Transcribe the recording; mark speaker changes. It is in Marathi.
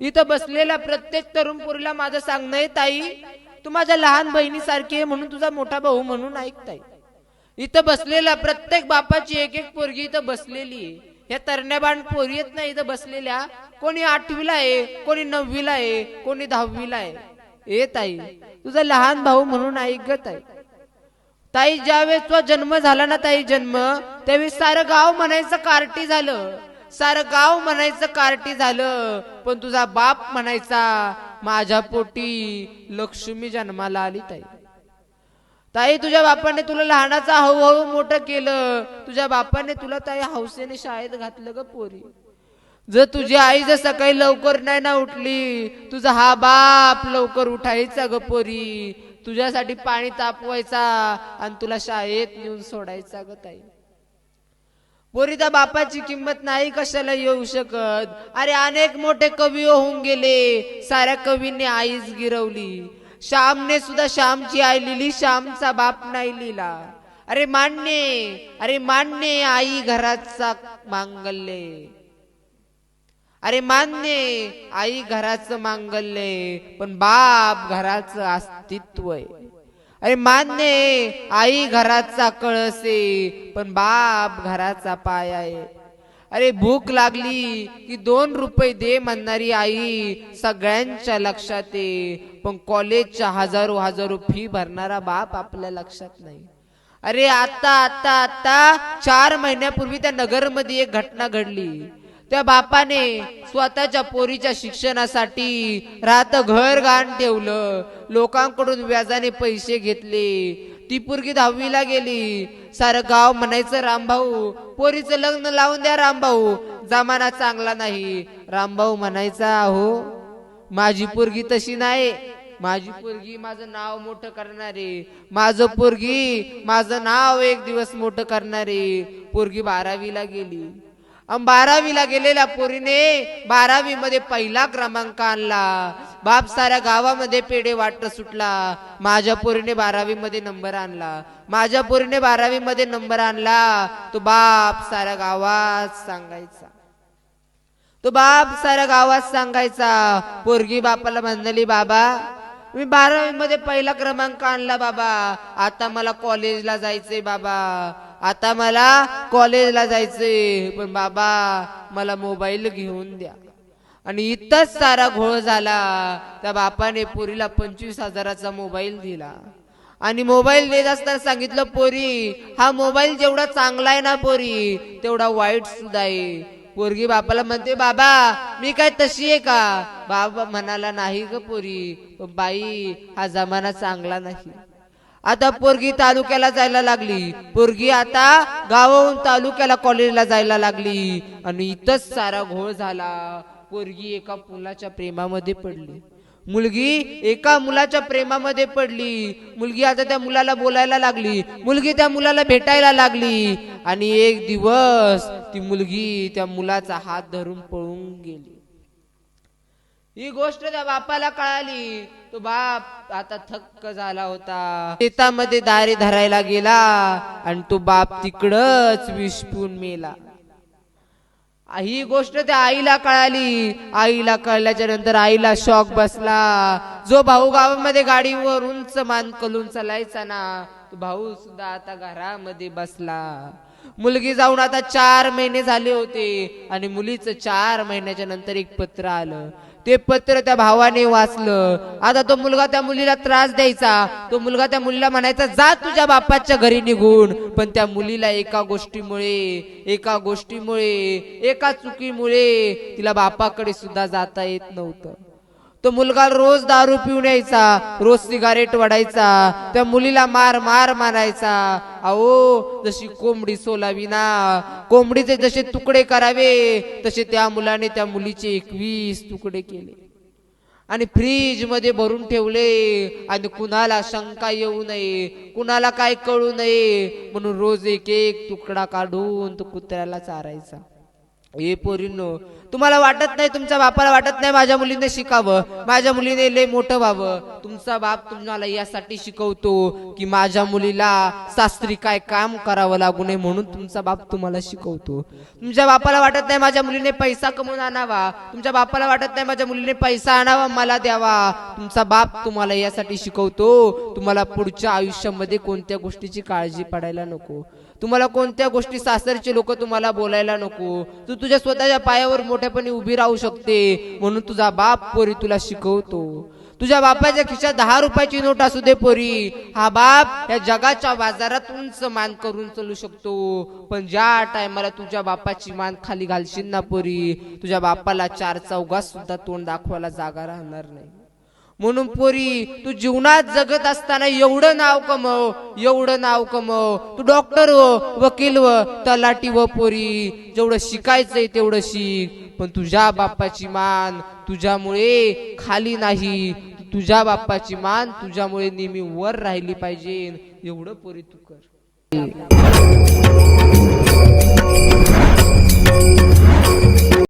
Speaker 1: इथं बसलेला प्रत्येक तरुण पुरीला माझं सांगणं आहे ताई तू माझ्या लहान बहिणीसारखी आहे म्हणून तुझा मोठा भाऊ म्हणून ऐकताय इथं बसलेल्या प्रत्येक बापाची एक एक पोरगी इथं बसलेली आहे. या तरण्याबाण पोरी येत नाही इथं बसलेल्या. कोणी आठवीला आहे कोणी नववीला आहे कोणी दहावीला आहे. ए ताई तुझा लहान भाऊ म्हणून ऐकत आहे ताई ज्यावेळेस तुझा जन्म झाला ना ताई जन्म त्यावेळेस सारं गाव म्हणायचं कार्टी झालं. सारं गाव म्हणायचं कार्टी झालं पण तुझा बाप म्हणायचा माझ्या पोटी लक्ष्मी जन्माला आली ताई. ताई तुझ्या बापाने तुला लहानाचा हळूहळू मोठं केलं. तुझ्या बापाने तुला ताई हौसेने शाळेत घातलं ग पोरी. जर तुझी आई जर सकाळी लवकर नाही ना उठली तुझा हा बाप लवकर उठायचा ग पोरी. तुझ्यासाठी पाणी तापवायचा आणि तुला शाळेत नेऊन सोडायचा ग ताई. पोरी त्या बापाची किंमत नाही कशाला येऊ शकत? अरे अनेक मोठे कवी होऊन गेले. साऱ्या कवींनी आईच गिरवली. श्यामने सुद्धा श्यामची आई लिहिली श्यामचा बाप नाही लिहिला. अरे मान्य अरे मान्य आई घराचा मांगल्य. अरे मान्य आई घराचं मांगल्य पण बाप घराचं अस्तित्व आहे. अरे मान्य आई घराचा कळस पण बाप घराचा पाय आहे. अरे भूक लागली की दोन रुपये दे म्हणणारी आई सगळ्यांच्या लक्षात ये पण कॉलेजच्या हजारो हजारो फी भरणारा बाप आपल्या लक्षात नाही. अरे आता आता आता चार महिन्यापूर्वी त्या नगरमध्ये एक घटना घडली. त्या बापाने स्वतःच्या पोरीच्या शिक्षणासाठी राहत घर गाण ठेवलं. लोकांकडून व्याजाने पैसे घेतले. ती पोरगी दहावीला गेली. सारं गाव म्हणायचं रामभाऊ पोरीचं लग्न लावून द्या रामभाऊ जमाना चांगला नाही. रामभाऊ म्हणायचा अहो माझी पोरगी तशी नाही. माझी पोरगी माझं नाव मोठं करणारे. माझं पोरगी माझं नाव एक दिवस मोठं करणारे. पोरगी बारावीला गेली. बारावीला गेलेल्या पोरीने बारावी मध्ये पहिला क्रमांक आणला. बाप साऱ्या गावामध्ये पेढे वाटत सुटला. माझ्या पोरीने बारावी मध्ये नंबर आणला. माझ्या पोरीने बारावी मध्ये नंबर आणला. तो बाप साऱ्या गावात सांगायचा. तो बाप साऱ्या गावात सांगायचा पोरगी बापाला म्हणली बाबा मी बारावी मध्ये पहिला क्रमांक आणला बाबा. आता मला कॉलेजला जायचंय बाबा. आता मला कॉलेजला जायचंय. पण बाबा मला मोबाईल घेऊन द्या. आणि इथंच सारा घोळ झाला. त्या बापाने पोरीला पंचवीस हजाराचा मोबाईल दिला. आणि मोबाईल देत असताना सांगितलं पोरी हा मोबाईल जेवढा चांगला आहे ना पोरी तेवढा वाईट सुद्धा आहे. पोरगी बापाला म्हणते बाबा मी काय तशी आहे का? बाबा म्हणाला नाही ग पोरी बाई हा जमाना चांगला नाही. आता पोरगी तालुक्याला जायला लागली. पोरगी आता गावाहून तालुक्याला कॉलेजला जायला लागली. आणि इथंच सारा घोळ झाला. पोरगी एका मुलाच्या प्रेमामध्ये पडली. मुलगी एका मुलाच्या प्रेमामध्ये पडली. मुलगी आता त्या मुलाला बोलायला लागली. मुलगी त्या मुलाला भेटायला लागली. आणि एक दिवस ती मुलगी त्या मुलाचा हात धरून पळून गेली. ही गोष्ट त्या बापाला कळाली. तो बाप आता थक्क झाला होता. शेतामध्ये दारी धरायला गेला आणि तो बाप तिकडच विस्पून मेला. ही गोष्ट त्या आईला कळाली. आईला कळल्याच्या नंतर आईला शॉक बसला. जो भाऊ गावामध्ये गाडीवर उंच मान कलून चालायचा ना तो भाऊ सुद्धा आता घरामध्ये बसला. मुलगी जाऊन आता चार महिने झाले होते आणि मुलीचं चार महिन्याच्या नंतर एक पत्र आलं. ते पत्र त्या भावाने वाचलं. आता तो मुलगा त्या मुलीला त्रास द्यायचा. तो मुलगा त्या मुलीला म्हणायचा जा तुझ्या बापाच्या घरी निघून. पण त्या मुलीला एका गोष्टीमुळे एका गोष्टीमुळे एका चुकीमुळे तिला बापाकडे सुद्धा जाता येत नव्हतं. तो मुलगा रोज दारू पिऊन यायचा रोज सिगारेट वडायचा त्या मुलीला मार मार मारायचा. अहो जशी कोंबडी सोलावी ना कोंबडीचे जसे तुकडे करावे तसे त्या मुलाने त्या मुलीचे एकवीस तुकडे केले. आणि फ्रीजमध्ये भरून ठेवले आणि कुणाला शंका येऊ नये कुणाला काय कळू नये म्हणून रोज एक एक तुकडा काढून तो कुत्र्याला चारायचा. ए पोरींनो तुम्हाला वाटत नाही तुमच्या बापाला वाटत नाही माझ्या मुलीने शिकावं? माझ्या मुलीने लय मोठं व्हावं? तुमचा बाप तुम्हाला यासाठी शिकवतो की माझ्या मुलीला शास्त्री काय काम करावं लागू नये म्हणून तुमचा बाप तुम्हाला शिकवतो. तुमच्या बापाला वाटत नाही माझ्या मुलीने पैसा कमवून आणावा? तुमच्या बापाला वाटत नाही माझ्या मुलीने पैसा आणावा मला द्यावा? तुमचा बाप तुम्हाला यासाठी शिकवतो. तुम्हाला पुढच्या आयुष्यामध्ये कोणत्या गोष्टीची काळजी पडायला नको. तुम्हाला कोणत्या गोष्टी सासरचे लोक तुम्हाला बोलायला नको? तू तुझ्या स्वतःच्या पायावर मोठ्यापणे उभी राहू शकते. म्हणून तुझा बाप पोरी तुला शिकवतो. तुझ्या बापाच्या खिशात दहा रुपयाची नोट असू दे पोरी. हा बाप या जगाच्या बाजारात उंच मान करून चालू शकतो. पण ज्या टायमाला तुझ्या बापाची मान खाली घालशील ना पोरी तुझ्या बापाला चार चौघात सुद्धा तोंड दाखवायला जागा राहणार नाही. म्हणून पोरी तू जीवनात जगत असताना एवढं नाव कमव एवढं नाव कमव. तू डॉक्टर व वकील हो, व तलाटी व हो पोरी. जेवढं शिकायचंय तेवढं शिक. पण तुझ्या बापाची मान तुझ्यामुळे खाली नाही. तुझ्या बाप्पाची मान तुझ्यामुळे नेहमी वर राहिली पाहिजे. एवढं पोरी तू कर.